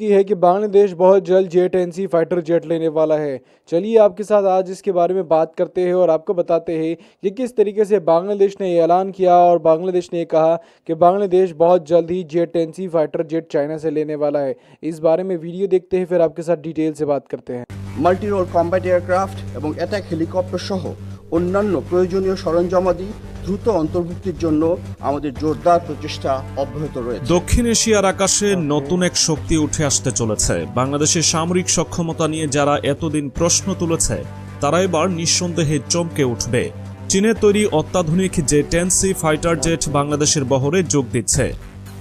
کی ہے کہ بانگلہ دیش بہت جلد جیٹ این سی فائٹر جیٹ لینے والا ہے۔ چلیے، آپ کے ساتھ آج اس کے بارے میں بات کرتے ہیں اور آپ کو بتاتے ہیں کہ کس طریقے سے بانگلہ دیش نے اعلان کیا اور بانگلہ دیش نے کہا کہ بانگلہ دیش بہت جلد ہی جیٹ این سی فائٹر جیٹ چائنہ سے لینے والا ہے۔ اس بارے میں ویڈیو دیکھتے ہیں، پھر آپ کے ساتھ ڈیٹیل سے بات کرتے ہیں۔ ملٹی رول کمبیٹ ایئرکرافٹ এবং attack helicopter সহ پروجونیو شرنجامہ دی দ্রুত অন্তর্ভুক্তির জন্য আমাদের জোরদার প্রচেষ্টা অব্যাহত রয়েছে। দক্ষিণ এশিয়ার আকাশে নতুন এক শক্তি উঠে আসতে চলেছে। বাংলাদেশের সামরিক সক্ষমতা নিয়ে যারা এতদিন প্রশ্ন তুলেছে, তারা এবার নিঃসন্দেহে চমকে উঠবে। চীনের তৈরি অত্যাধুনিক যে টেন সি ফাইটার জেট বাংলাদেশের বহরে যোগ দিচ্ছে।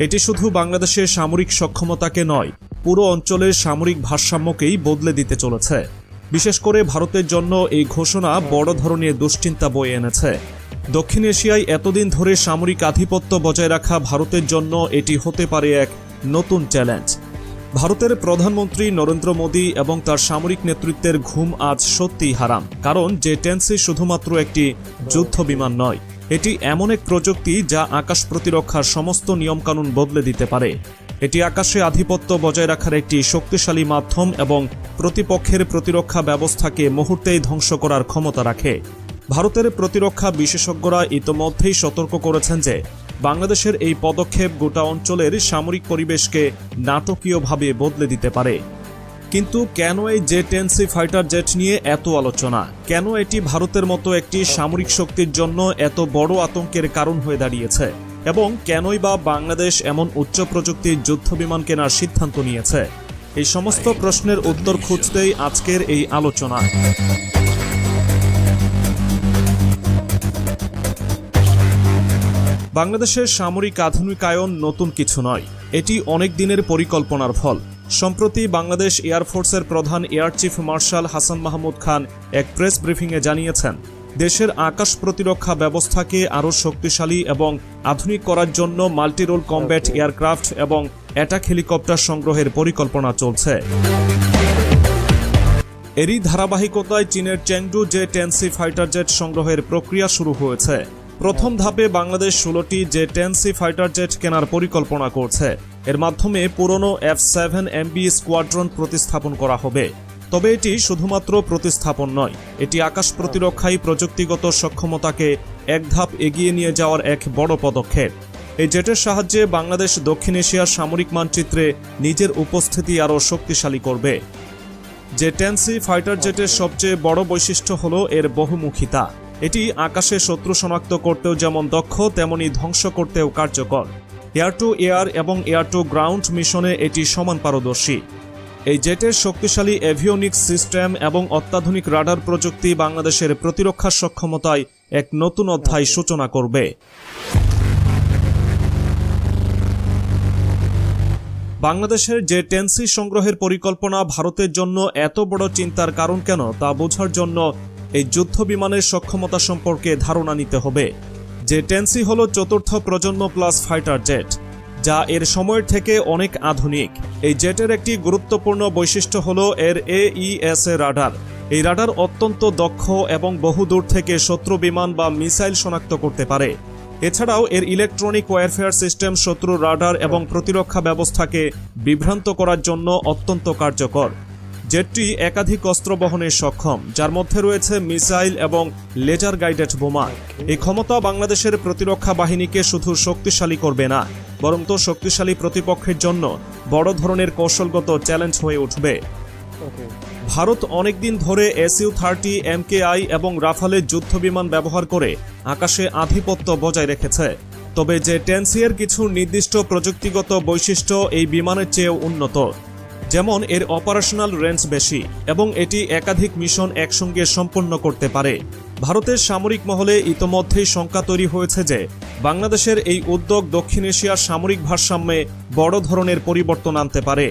এটি শুধু বাংলাদেশের সামরিক সক্ষমতাকে নয়, পুরো অঞ্চলের সামরিক ভারসাম্যকেই বদলে দিতে চলেছে। বিশেষ করে ভারতের জন্য এই ঘোষণা বড় ধরনের দুশ্চিন্তা বয়ে এনেছে। দক্ষিণ এশিয়ায় এতদিন ধরে সামরিক আধিপত্য বজায় রাখা ভারতের জন্য এটি হতে পারে এক নতুন চ্যালেঞ্জ। ভারতের প্রধানমন্ত্রী নরেন্দ্র মোদী এবং তার সামরিক নেতৃত্বের ঘুম আজ সত্যিই হারাম, কারণ যে টেন্সি শুধুমাত্র একটি যুদ্ধ বিমান নয়, এটি এমন এক প্রযুক্তি যা আকাশ প্রতিরক্ষার সমস্ত নিয়মকানুন বদলে দিতে পারে। এটি আকাশে আধিপত্য বজায় রাখার একটি শক্তিশালী মাধ্যম এবং প্রতিপক্ষের প্রতিরক্ষা ব্যবস্থাকে মুহূর্তেই ধ্বংস করার ক্ষমতা রাখে। ভারতের প্রতিরক্ষা বিশেষজ্ঞরা ইতোমধ্যেই সতর্ক করেছেন যে বাংলাদেশের এই পদক্ষেপ গোটা অঞ্চলের সামরিক পরিবেশকে নাটকীয়ভাবে বদলে দিতে পারে। কিন্তু কেন এই J ten C fighter jet নিয়ে এত আলোচনা? কেন এটি ভারতের মতো একটি সামরিক শক্তির জন্য এত বড় আতঙ্কের কারণ হয়ে দাঁড়িয়েছে? এবং কেনই বা বাংলাদেশ এমন উচ্চ প্রযুক্তির যুদ্ধ বিমান কেনার সিদ্ধান্ত নিয়েছে? এই সমস্ত প্রশ্নের উত্তর খুঁজতেই আজকের এই আলোচনা। বাংলাদেশের সামরিক আধুনিকায়ন নতুন কিছু নয়। এটি অনেক দিনের পরিকল্পনার ফল। সম্প্রতি বাংলাদেশ এয়ারফোর্সের প্রধান air chief marshal Hasan Mahmud Khan এক প্রেস ব্রিফিংয়ে জানিয়েছেন দেশের আকাশ প্রতিরক্ষা ব্যবস্থাকে আরও শক্তিশালী এবং আধুনিক করার জন্য মাল্টিরোল কমব্যাট এয়ারক্রাফট এবং অ্যাটাক হেলিকপ্টার সংগ্রহের পরিকল্পনা চলছে। এরই ধারাবাহিকতায় চীনের Chengdu J ten C fighter jet সংগ্রহের প্রক্রিয়া শুরু হয়েছে। প্রথম ধাপে বাংলাদেশ ষোলোটি জে টেনসি ফাইটার জেট কেনার পরিকল্পনা করছে। এর মাধ্যমে পুরনো এফ সেভেন এমবি স্কোয়াড্রন প্রতিস্থাপন করা হবে। তবে এটি শুধুমাত্র প্রতিস্থাপন নয়, এটি আকাশ প্রতিরক্ষায় প্রযুক্তিগত সক্ষমতাকে এক ধাপ এগিয়ে নিয়ে যাওয়ার এক বড় পদক্ষেপ। এই জেটের সাহায্যে বাংলাদেশ দক্ষিণ এশিয়ার সামরিক মানচিত্রে নিজের উপস্থিতি আরও শক্তিশালী করবে। যে টেনসি ফাইটার জেটের সবচেয়ে বড় বৈশিষ্ট্য হল এর বহুমুখিতা। এটি আকাশে শত্রু শনাক্ত করতেও যেমন দক্ষ, তেমনি ধ্বংস করতেও কার্যকর। এয়ার টু এয়ার এবং এয়ার টু গ্রাউন্ড মিশনে এটি সমান পারদর্শী। এই জেটের শক্তিশালী এভিওনিক্স সিস্টেম এবং অত্যাধুনিক রাডার প্রযুক্তি বাংলাদেশের প্রতিরক্ষা সক্ষমতায় এক নতুন অধ্যায় সূচনা করবে। বাংলাদেশের যে টেন্সি সংগ্রহের পরিকল্পনা ভারতের জন্য এত বড় চিন্তার কারণ কেন তা বোঝার জন্য এই যুদ্ধ বিমানের সক্ষমতা সম্পর্কে ধারণা নিতে হবে। যে টেন্সি হল চতুর্থ প্রজন্ম প্লাস ফাইটার জেট, যা এর সময়ের থেকে অনেক আধুনিক। এই জেটের একটি গুরুত্বপূর্ণ বৈশিষ্ট্য হল এর এইএস এ রাডার। এই রাডার অত্যন্ত দক্ষ এবং বহুদূর থেকে শত্রু বিমান বা মিসাইল শনাক্ত করতে পারে। এছাড়াও এর ইলেকট্রনিক ওয়ারফেয়ার সিস্টেম শত্রু রাডার এবং প্রতিরক্ষা ব্যবস্থাকে বিভ্রান্ত করার জন্য অত্যন্ত কার্যকর। জেটটি একাধিক অস্ত্র বহনে সক্ষম, যার মধ্যে রয়েছে মিসাইল এবং লেজার গাইডেড বোমা। এই ক্ষমতা বাংলাদেশের প্রতিরক্ষা বাহিনীকে শুধু শক্তিশালী করবে না, বরং তো শক্তিশালী প্রতিপক্ষের জন্য বড় ধরনের কৌশলগত চ্যালেঞ্জ হয়ে উঠবে। ভারত অনেকদিন ধরে এসইউ থার্টি এমকেআই এবং রাফালের যুদ্ধবিমান ব্যবহার করে আকাশে আধিপত্য বজায় রেখেছে। তবে যে টেনসিয়ের কিছু নির্দিষ্ট প্রযুক্তিগত বৈশিষ্ট্য এই বিমানের চেয়েও উন্নত। যেমন এর অপারেশনাল রেঞ্জ বেশি এবং এটি একাধিক মিশন একসঙ্গে সম্পন্ন করতে পারে। ভারতের সামরিক মহলে ইতোমধ্যেই শঙ্কা তৈরি হয়েছে যে, বাংলাদেশের এই উদ্যোগ দক্ষিণ এশিয়ার সামরিক ভারসাম্যে বড় ধরনের পরিবর্তন আনতে পারে।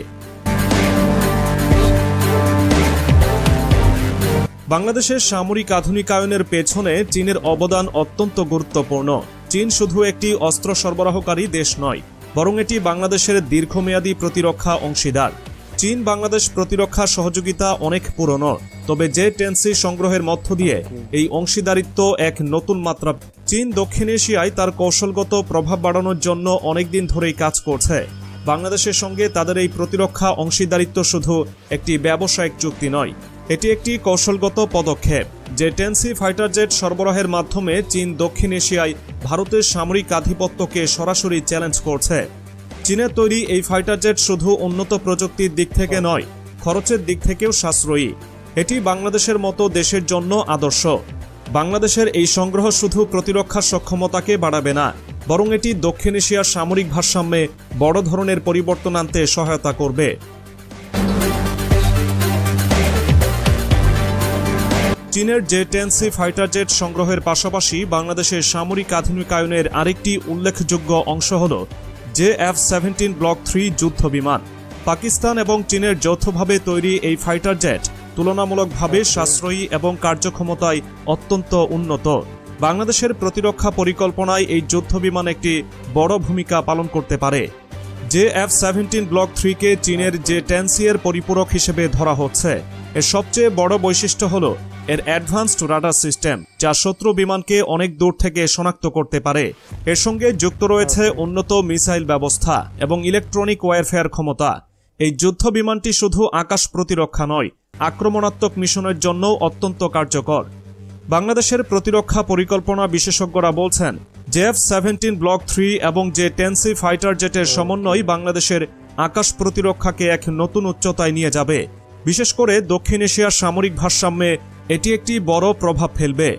বাংলাদেশের সামরিক আধুনিকায়নের পেছনে চীনের অবদান অত্যন্ত গুরুত্বপূর্ণ। চীন শুধু একটি অস্ত্র সরবরাহকারী দেশ নয়, বরং এটি বাংলাদেশের দীর্ঘমেয়াদী প্রতিরক্ষা অংশীদার। চীন বাংলাদেশ প্রতিরক্ষা সহযোগিতা অনেক পুরনো, তবে যে টেন্সি সংগ্রহের মধ্য দিয়ে এই অংশীদারিত্ব এক নতুন মাত্রা। চীন দক্ষিণ এশিয়ায় তার কৌশলগত প্রভাব বাড়ানোর জন্য অনেকদিন ধরেই কাজ করছে। বাংলাদেশের সঙ্গে তাদের এই প্রতিরক্ষা অংশীদারিত্ব শুধু একটি ব্যবসায়িক চুক্তি নয়, এটি একটি কৌশলগত পদক্ষেপ। যে টেন্সি ফাইটার জেট সরবরাহের মাধ্যমে চীন দক্ষিণ এশিয়ায় ভারতের সামরিক আধিপত্যকে সরাসরি চ্যালেঞ্জ করছে। চীনের তৈরি এই ফাইটার জেট শুধু উন্নত প্রযুক্তির দিক থেকে নয়, খরচের দিক থেকেও সাশ্রয়ী। এটি বাংলাদেশের মতো দেশের জন্য আদর্শ। বাংলাদেশের এই সংগ্রহ শুধু প্রতিরক্ষা সক্ষমতাকে বাড়াবে না, বরং এটি দক্ষিণ এশিয়ার সামরিক ভারসাম্যে বড় ধরনের পরিবর্তন আনতে সহায়তা করবে। চীনের J ten C fighter jet সংগ্রহের পাশাপাশি বাংলাদেশের সামরিক আধুনিকায়নের আরেকটি উল্লেখযোগ্য অংশ হল J F seventeen block three যুদ্ধ বিমান পাকিস্তান এবং চীনের যৌথভাবে তৈরি এই ফাইটার জেট তুলনামূলকভাবে সাশ্রয়ী এবং কার্যক্ষমতায় অত্যন্ত উন্নত। বাংলাদেশের প্রতিরক্ষা পরিকল্পনায় এই যুদ্ধ বিমান একটি বড় ভূমিকা পালন করতে পারে। জে এফ সেভেন্টিন ব্লক থ্রিকে চীনের যে টেনসিয়ের পরিপূরক হিসেবে ধরা হচ্ছে। এর সবচেয়ে বড় বৈশিষ্ট্য হল এর অ্যাডভান্সড রাডার সিস্টেম, যা শত্রু বিমানকে অনেক দূর থেকে শনাক্ত করতে পারে। এর সঙ্গে যুক্ত রয়েছে উন্নত মিসাইল ব্যবস্থা এবং ইলেকট্রনিক ওয়ারফেয়ার ক্ষমতা। এই যুদ্ধ বিমানটি শুধু আকাশ প্রতিরক্ষা নয়, আক্রমণাত্মক মিশনের জন্যও অত্যন্ত কার্যকর। বাংলাদেশের প্রতিরক্ষা পরিকল্পনা বিশেষজ্ঞরা বলছেন, জেএফ সেভেন্টিন ব্লক থ্রি এবং যে টেনসি ফাইটার জেটের সমন্বয় বাংলাদেশের আকাশ প্রতিরক্ষাকে এক নতুন উচ্চতায় নিয়ে যাবে। বিশেষ করে দক্ষিণ এশিয়ার সামরিক ভারসাম্যে এটি একটি বড় প্রভাব ফেলবে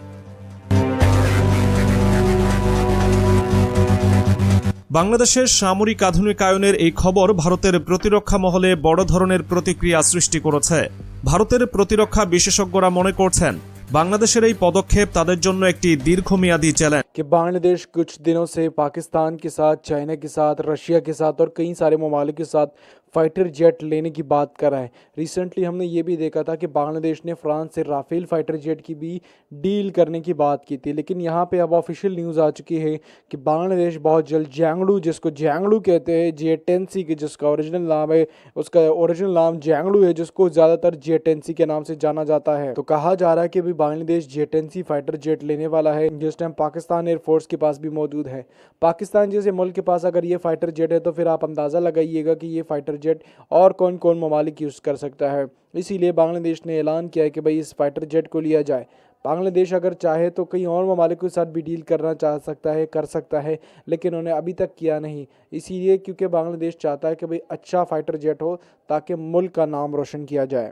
বাংলাদেশের সামরিক আধুনিকায়নের এই খবর ভারতের প্রতিরক্ষা মহলে বড় ধরনের প্রতিক্রিয়া সৃষ্টি করেছে ভারতের প্রতিরক্ষা বিশেষজ্ঞরা মনে করছেন বাংলাদেশের এই পদক্ষেপ তাদের জন্য একটি দীর্ঘমেয়াদী চ্যালেঞ্জ कि बांग्लादेश कुछ दिनों से पाकिस्तान के साथ चाइना के साथ रशिया के साथ और कई सारे ममालिक के साथ فائٹر جیٹ لینے کی بات کر رہا ہے۔ ریسنٹلی ہم نے یہ بھی دیکھا تھا کہ بنگلہ دیش نے فرانس سے رافیل فائٹر جیٹ کی بھی ڈیل کرنے کی بات کی تھی، لیکن یہاں پہ اب آفیشیل نیوز آ چکی ہے کہ بنگلہ دیش بہت جلد جینگڑو جس کو جینگڑو کہتے ہیں جے ٹین سی کے، جس کا اوریجنل نام ہے، اس کا اوریجنل نام جینگڑو ہے، جس کو زیادہ تر جے ٹین سی کے نام سے جانا جاتا ہے۔ تو کہا جا رہا ہے کہ ابھی بنگلہ دیش جے ٹین سی فائٹر جیٹ لینے والا ہے۔ جس ٹائم پاکستان ایئر فورس کے پاس بھی موجود ہے۔ پاکستان جیسے ملک کے پاس اگر یہ فائٹر جیٹ ہے تو پھر آپ اندازہ لگائیے گا کہ یہ فائٹر جیٹ اور کون کون ممالک یوز کر سکتا ہے۔ اسی لیے بنگلہ دیش نے اعلان کیا ہے کہ بھئی اس فائٹر جیٹ کو لیا جائے۔ بنگلہ دیش اگر چاہے تو کئی اور ممالک کے ساتھ بھی ڈیل کرنا چاہ سکتا ہے، کر سکتا ہے، لیکن انہوں نے ابھی تک کیا نہیں۔ اسی لیے کیونکہ بنگلہ دیش چاہتا ہے کہ بھئی اچھا فائٹر جیٹ ہو تاکہ ملک کا نام روشن کیا جائے۔